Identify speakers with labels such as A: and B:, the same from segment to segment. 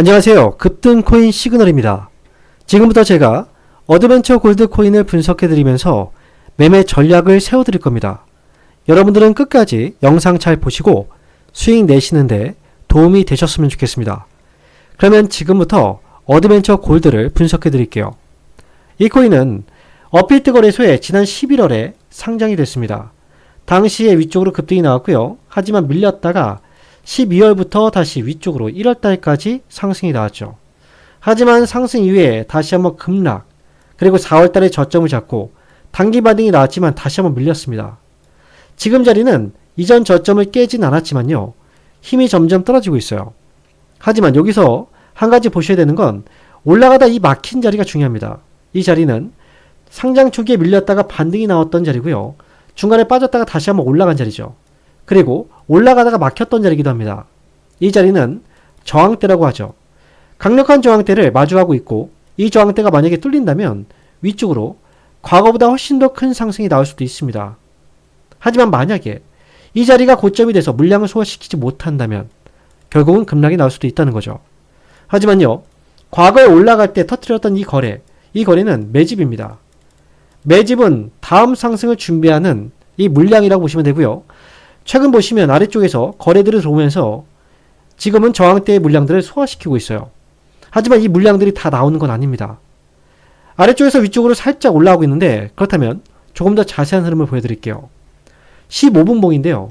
A: 안녕하세요. 급등 코인 시그널입니다. 지금부터 제가 어드벤처 골드 코인을 분석해 드리면서 매매 전략을 세워 드릴 겁니다. 여러분들은 끝까지 영상 잘 보시고 수익 내시는데 도움이 되셨으면 좋겠습니다. 그러면 지금부터 어드벤처 골드를 분석해 드릴게요. 이 코인은 어필트 거래소에 지난 11월에 상장이 됐습니다. 당시에 위쪽으로 급등이 나왔고요. 하지만 밀렸다가 12월부터 다시 위쪽으로 1월달까지 상승이 나왔죠. 하지만 상승 이후에 다시 한번 급락, 그리고 4월달에 저점을 잡고 단기 반등이 나왔지만 다시 한번 밀렸습니다. 지금 자리는 이전 저점을 깨진 않았지만요. 힘이 점점 떨어지고 있어요. 하지만 여기서 한 가지 보셔야 되는 건 올라가다 이 막힌 자리가 중요합니다. 이 자리는 상장 초기에 밀렸다가 반등이 나왔던 자리고요. 중간에 빠졌다가 다시 한번 올라간 자리죠. 그리고 올라가다가 막혔던 자리이기도 합니다. 이 자리는 저항대라고 하죠. 강력한 저항대를 마주하고 있고 이 저항대가 만약에 뚫린다면 위쪽으로 과거보다 훨씬 더 큰 상승이 나올 수도 있습니다. 하지만 만약에 이 자리가 고점이 돼서 물량을 소화시키지 못한다면 결국은 급락이 나올 수도 있다는 거죠. 하지만요, 과거에 올라갈 때 터트렸던 이 거래, 이 거래는 매집입니다. 매집은 다음 상승을 준비하는 이 물량이라고 보시면 되고요. 최근 보시면 아래쪽에서 거래들을 들어오면서 지금은 저항대의 물량들을 소화시키고 있어요. 하지만 이 물량들이 다 나오는 건 아닙니다. 아래쪽에서 위쪽으로 살짝 올라오고 있는데 그렇다면 조금 더 자세한 흐름을 보여드릴게요. 15분봉인데요.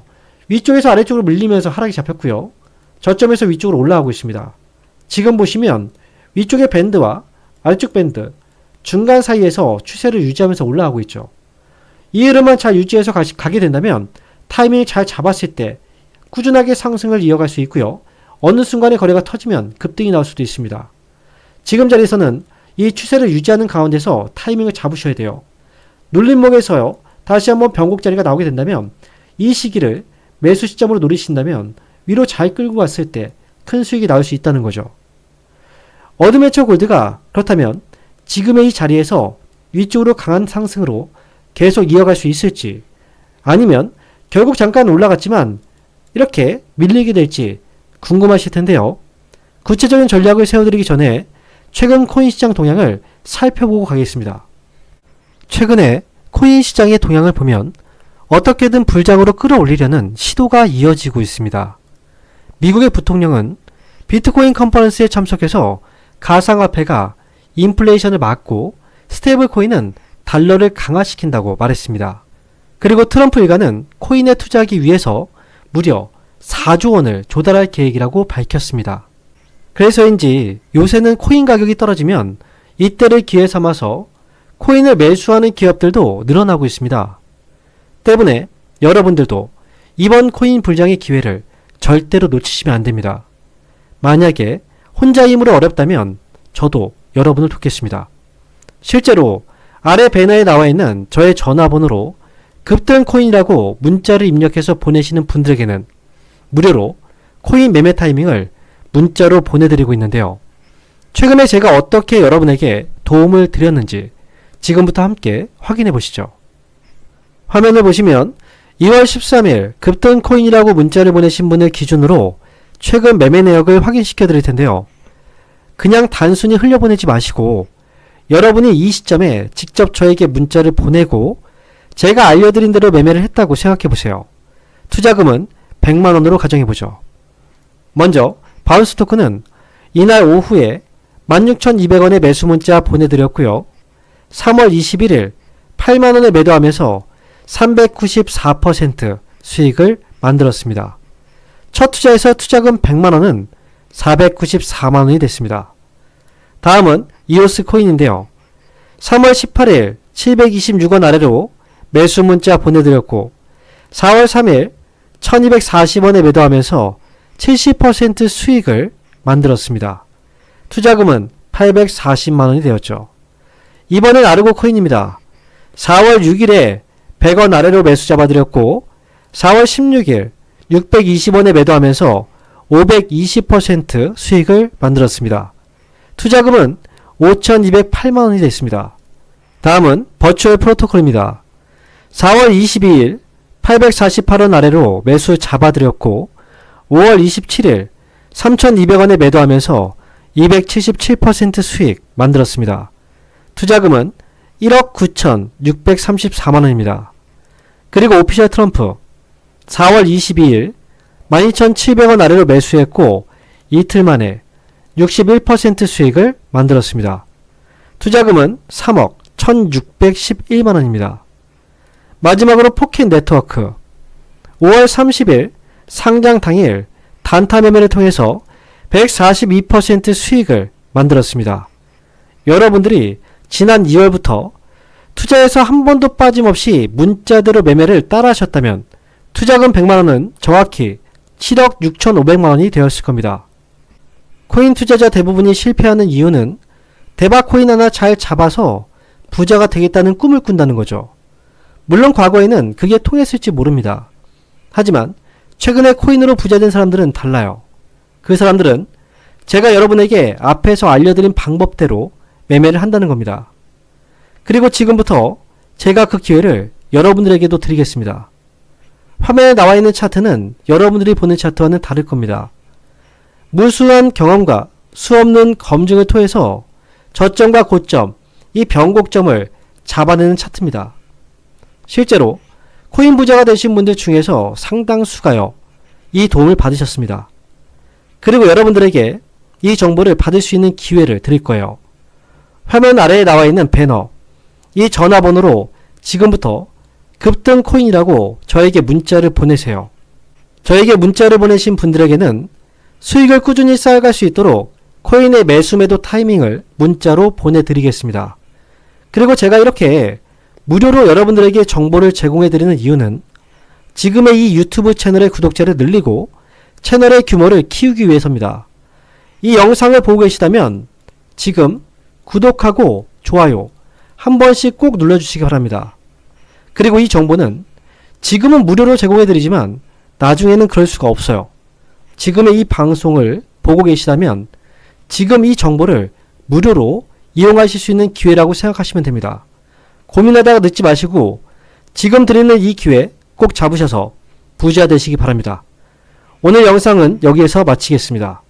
A: 위쪽에서 아래쪽으로 밀리면서 하락이 잡혔고요. 저점에서 위쪽으로 올라가고 있습니다. 지금 보시면 위쪽의 밴드와 아래쪽 밴드 중간 사이에서 추세를 유지하면서 올라가고 있죠. 이 흐름만 잘 유지해서 가, 가게 된다면 타이밍을 잘 잡았을 때 꾸준하게 상승을 이어갈 수 있고요. 어느 순간에 거래가 터지면 급등이 나올 수도 있습니다. 지금 자리에서는 이 추세를 유지하는 가운데서 타이밍을 잡으셔야 돼요. 눌림목에서요. 다시 한번 변곡 자리가 나오게 된다면 이 시기를 매수 시점으로 노리신다면 위로 잘 끌고 갔을 때 큰 수익이 나올 수 있다는 거죠. 어드벤처 골드가 그렇다면 지금의 이 자리에서 위쪽으로 강한 상승으로 계속 이어갈 수 있을지 아니면 결국 잠깐 올라갔지만 이렇게 밀리게 될지 궁금하실 텐데요. 구체적인 전략을 세워드리기 전에 최근 코인 시장 동향을 살펴보고 가겠습니다. 최근에 코인 시장의 동향을 보면 어떻게든 불장으로 끌어올리려는 시도가 이어지고 있습니다. 미국의 부통령은 비트코인 컨퍼런스에 참석해서 가상화폐가 인플레이션을 막고 스테이블 코인은 달러를 강화시킨다고 말했습니다. 그리고 트럼프 일가는 코인에 투자하기 위해서 무려 4조 원을 조달할 계획이라고 밝혔습니다. 그래서인지 요새는 코인 가격이 떨어지면 이때를 기회 삼아서 코인을 매수하는 기업들도 늘어나고 있습니다. 때문에 여러분들도 이번 코인 불장의 기회를 절대로 놓치시면 안 됩니다. 만약에 혼자 힘으로 어렵다면 저도 여러분을 돕겠습니다. 실제로 아래 배너에 나와 있는 저의 전화번호로 급등 코인이라고 문자를 입력해서 보내시는 분들에게는 무료로 코인 매매 타이밍을 문자로 보내드리고 있는데요. 최근에 제가 어떻게 여러분에게 도움을 드렸는지 지금부터 함께 확인해 보시죠. 화면을 보시면 2월 13일 급등 코인이라고 문자를 보내신 분을 기준으로 최근 매매 내역을 확인시켜 드릴 텐데요. 그냥 단순히 흘려보내지 마시고 여러분이 이 시점에 직접 저에게 문자를 보내고 제가 알려드린 대로 매매를 했다고 생각해 보세요. 투자금은 100만원으로 가정해 보죠. 먼저 바운스 토큰은 이날 오후에 16,200원의 매수 문자 보내드렸고요. 3월 21일 8만원에 매도하면서 394% 수익을 만들었습니다. 첫 투자에서 투자금 100만원은 494만원이 됐습니다. 다음은 이오스 코인인데요. 3월 18일 726원 아래로 매수 문자 보내드렸고 4월 3일 1240원에 매도하면서 70% 수익을 만들었습니다. 투자금은 840만원이 되었죠. 이번엔 아르고 코인입니다. 4월 6일에 100원 아래로 매수 잡아드렸고 4월 16일 620원에 매도하면서 520% 수익을 만들었습니다. 투자금은 5,208만원이 됐습니다. 다음은 버추얼 프로토콜입니다. 4월 22일 848원 아래로 매수 잡아드렸고 5월 27일 3,200원에 매도하면서 277% 수익 만들었습니다. 투자금은 1억 9,634만 원입니다. 그리고 오피셜 트럼프 4월 22일 12,700원 아래로 매수했고 이틀 만에 61% 수익을 만들었습니다. 투자금은 3억 1,611만 원입니다. 마지막으로 포킨 네트워크 5월 30일 상장 당일 단타 매매를 통해서 142% 수익을 만들었습니다. 여러분들이 지난 2월부터 투자에서 한 번도 빠짐없이 문자대로 매매를 따라 하셨다면 투자금 100만원은 정확히 7억 6,500만원이 되었을 겁니다. 코인 투자자 대부분이 실패하는 이유는 대박 코인 하나 잘 잡아서 부자가 되겠다는 꿈을 꾼다는 거죠. 물론 과거에는 그게 통했을지 모릅니다. 하지만 최근에 코인으로 부자된 사람들은 달라요. 그 사람들은 제가 여러분에게 앞에서 알려드린 방법대로 매매를 한다는 겁니다. 그리고 지금부터 제가 그 기회를 여러분들에게도 드리겠습니다. 화면에 나와 있는 차트는 여러분들이 보는 차트와는 다를 겁니다. 무수한 경험과 수없는 검증을 통해서 저점과 고점, 이 변곡점을 잡아내는 차트입니다. 실제로 코인 부자가 되신 분들 중에서 상당수가요, 이 도움을 받으셨습니다. 그리고 여러분들에게 이 정보를 받을 수 있는 기회를 드릴 거예요. 화면 아래에 나와 있는 배너, 이 전화번호로 지금부터 급등 코인이라고 저에게 문자를 보내세요. 저에게 문자를 보내신 분들에게는 수익을 꾸준히 쌓아갈 수 있도록 코인의 매수 매도 타이밍을 문자로 보내드리겠습니다. 그리고 제가 이렇게 무료로 여러분들에게 정보를 제공해드리는 이유는 지금의 이 유튜브 채널의 구독자를 늘리고 채널의 규모를 키우기 위해서입니다. 이 영상을 보고 계시다면 지금 구독하고 좋아요 한 번씩 꼭 눌러주시기 바랍니다. 그리고 이 정보는 지금은 무료로 제공해드리지만 나중에는 그럴 수가 없어요. 지금의 이 방송을 보고 계시다면 지금 이 정보를 무료로 이용하실 수 있는 기회라고 생각하시면 됩니다. 고민하다가 늦지 마시고 지금 드리는 이 기회 꼭 잡으셔서 부자 되시기 바랍니다. 오늘 영상은 여기에서 마치겠습니다.